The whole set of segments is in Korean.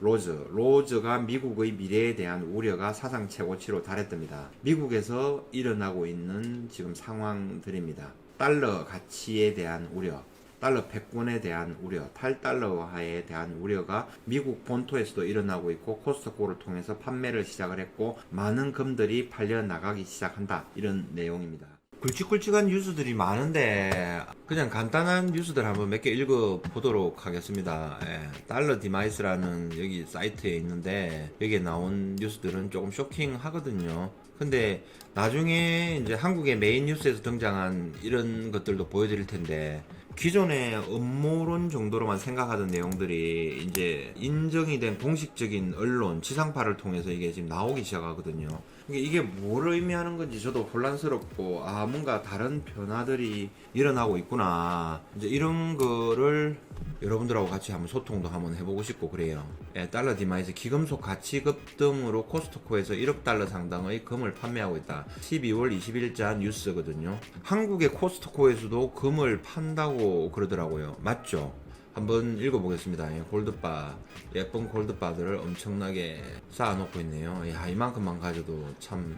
로즈. 로즈가 미국의 미래에 대한 우려가 사상 최고치로 달했답니다. 미국에서 일어나고 있는 지금 상황들입니다. 달러 가치에 대한 우려, 달러 패권에 대한 우려, 탈달러화에 대한 우려가 미국 본토에서도 일어나고 있고 코스트코를 통해서 판매를 시작을 했고 많은 금들이 팔려 나가기 시작한다. 이런 내용입니다. 굵직굵직한 뉴스들이 많은데 그냥 간단한 뉴스들 한번 몇 개 읽어 보도록 하겠습니다. 예, 달러 디마이스라는 여기 사이트에 있는데 여기에 나온 뉴스들은 조금 쇼킹하거든요. 근데 나중에 이제 한국의 메인 뉴스에서 등장한 이런 것들도 보여드릴 텐데 기존의 음모론 정도로만 생각하던 내용들이 이제 인정이 된 공식적인 언론, 지상파를 통해서 이게 지금 나오기 시작하거든요. 이게, 이게 뭘 의미하는 건지 저도 혼란스럽고, 아, 뭔가 다른 변화들이 일어나고 있구나. 이제 이런 거를 여러분들하고 같이 한번 소통도 한번 해보고 싶고 그래요. 예, 달러 디마이스 기금속 가치 급등으로 코스트코에서 1억 달러 상당의 금을 판매하고 있다. 12월 20일자 뉴스거든요. 한국의 코스트코에서도 금을 판다고 그러더라고요. 맞죠? 한번 읽어보겠습니다. 예, 골드바 예쁜 골드바들을 엄청나게 쌓아놓고 있네요. 야 이만큼만 가져도 참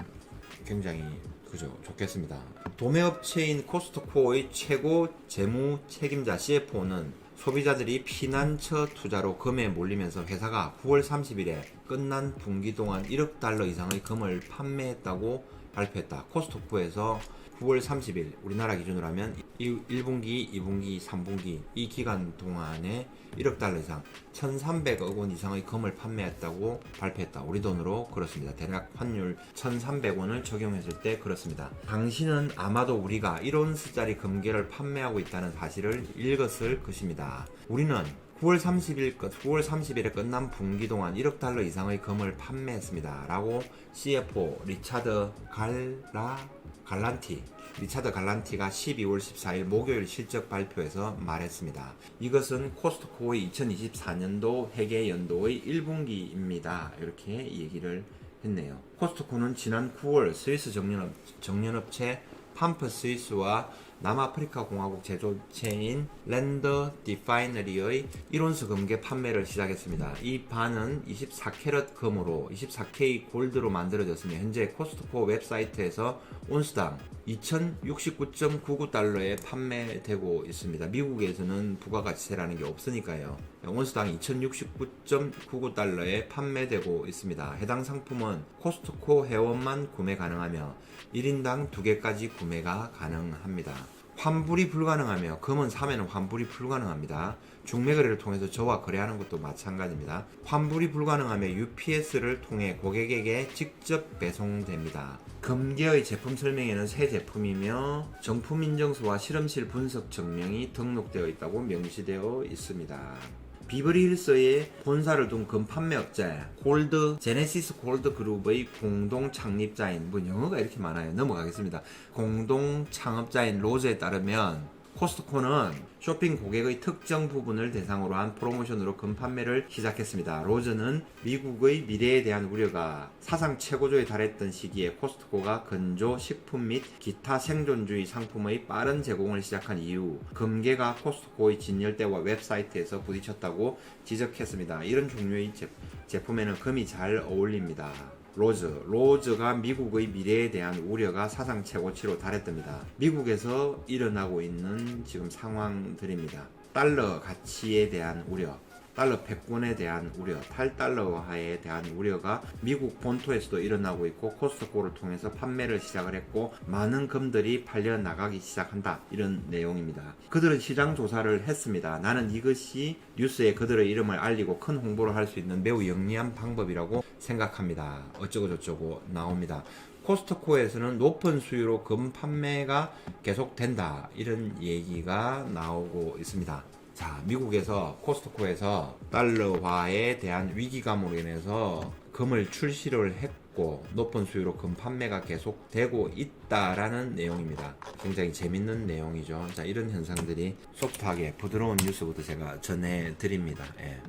굉장히 그죠 좋겠습니다. 도매업체인 코스트코의 최고 재무 책임자 CFO는 소비자들이 피난처 투자로 금에 몰리면서 회사가 9월 30일에 끝난 분기 동안 1억 달러 이상의 금을 판매했다고 발표했다. 코스트코에서 9월 30일 우리나라 기준으로 하면 1분기, 2분기, 3분기 이 기간 동안에 1억 달러 이상 1,300억 원 이상의 금을 판매했다고 발표했다. 우리 돈으로 그렇습니다. 대략 환율 1,300원을 적용했을 때 그렇습니다. 당신은 아마도 우리가 1온스짜리 금괴를 판매하고 있다는 사실을 읽었을 것입니다. 우리는 9월 30일 끝, 9월 30일에 끝난 분기 동안 1억 달러 이상의 금을 판매했습니다. 라고 CFO 리차드 갈라 갈란티 리차드 갈란티가 12월 14일 목요일 실적 발표에서 말했습니다. 이것은 코스트코의 2024년도 회계 연도의 1분기입니다. 이렇게 얘기를 했네요. 코스트코는 지난 9월 스위스 정년업, 정년업체 팜프 스위스와 남아프리카 공화국 제조체인 랜더 디파이너리의 1온스 금괴 판매를 시작했습니다. 이 반은 24캐럿 금으로 24K 골드로 만들어졌으며 현재 코스트코 웹사이트에서 온스당 2069.99달러에 판매되고 있습니다. 미국에서는 부가가치세라는 게 없으니까요. 온스당 2069.99달러에 판매되고 있습니다. 해당 상품은 코스트코 회원만 구매 가능하며 1인당 2개까지 구매가 가능합니다. 환불이 불가능하며 금은 사면은 환불이 불가능합니다. 중매 거래를 통해서 저와 거래하는 것도 마찬가지입니다. 환불이 불가능하며 UPS를 통해 고객에게 직접 배송됩니다. 금계의 제품 설명에는 새 제품이며 정품 인증서와 실험실 분석 증명이 등록되어 있다고 명시되어 있습니다. 비버리 힐스의 본사를 둔 금 판매업체 골드 제네시스 골드 그룹의 공동 창립자인 뭐 영어가 이렇게 많아요. 넘어가겠습니다. 공동 창업자인 로즈에 따르면 코스트코는 쇼핑 고객의 특정 부분을 대상으로 한 프로모션으로 금 판매를 시작했습니다. 로즈는 미국의 미래에 대한 우려가 사상 최고조에 달했던 시기에 코스트코가 건조, 식품 및 기타 생존주의 상품의 빠른 제공을 시작한 이후 금괴가 코스트코의 진열대와 웹사이트에서 부딪혔다고 지적했습니다. 이런 종류의 제, 제품에는 금이 잘 어울립니다. 로즈. 로즈가 미국의 미래에 대한 우려가 사상 최고치로 달했답니다. 미국에서 일어나고 있는 지금 상황들입니다. 달러 가치에 대한 우려, 달러 패권에 대한 우려, 탈달러화에 대한 우려가 미국 본토에서도 일어나고 있고 코스트코를 통해서 판매를 시작을 했고 많은 금들이 팔려 나가기 시작한다. 이런 내용입니다. 그들은 시장 조사를 했습니다. 나는 이것이 뉴스에 그들의 이름을 알리고 큰 홍보를 할 수 있는 매우 영리한 방법이라고 생각합니다. 어쩌고 저쩌고 나옵니다. 코스트코에서는 높은 수요로 금 판매가 계속된다. 이런 얘기가 나오고 있습니다. 자, 미국에서 코스트코에서 달러화에 대한 위기감으로 인해서 금을 출시를 했고 높은 수요로 금 판매가 계속되고 있다라는 내용입니다. 굉장히 재밌는 내용이죠. 자, 이런 현상들이 소프트하게 부드러운 뉴스부터 제가 전해 드립니다. 예.